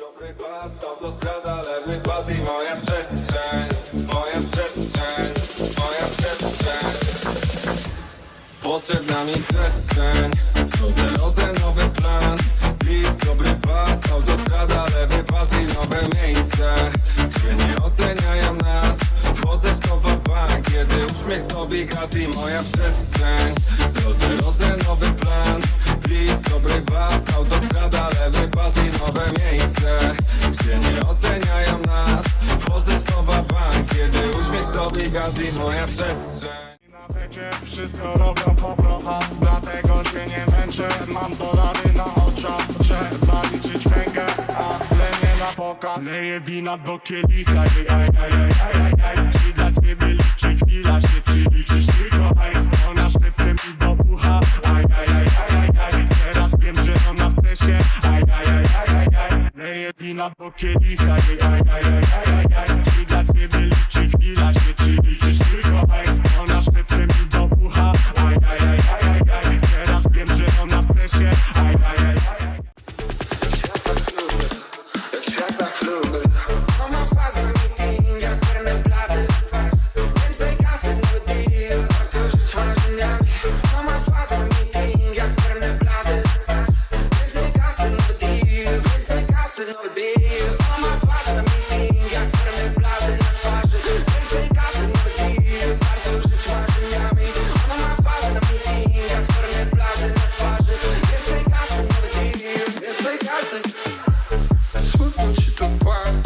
Dobry pas, autostrada, lewy pas i moja przestrzeń Moja przestrzeń, moja przestrzeń. Potrzebna mi przestrzeń rodzę nowy plan. Blik, dobry pas, autostrada, lewy pas i nowe miejsce. Gdzie nie oceniają nas Wchodzę w to bank. Kiedy uśmiech sobie gaz i moja przestrzeń Wchodzę, nowe miejsce Gdzie nie oceniają nas. Wchodzę w bank Kiedy uśmiech sobie gaz i moja przestrzeń. Na wecie wszystko robią po prochach Dlatego cię nie męczę. Mam dolary na oczach Trzeba liczyć mękę Ale nie na pokaz. Leję wina do kielicha Ej, ej, ej, ej, ej, ej, ej. Czy dla ciebie liczy chwila się Czy liczysz tylko hajs? Ona szepcze mi do ucha Aj, aj, aj, aj, aj, aj. Teraz wiem, że ona w stresie na bokie licha Ci dla ciebie liczy chwila się Ci liczysz tylko hajs Ona szepcze mi do ucha Ajajajajajaj Teraz wiem, że ona w stresie you don't worry.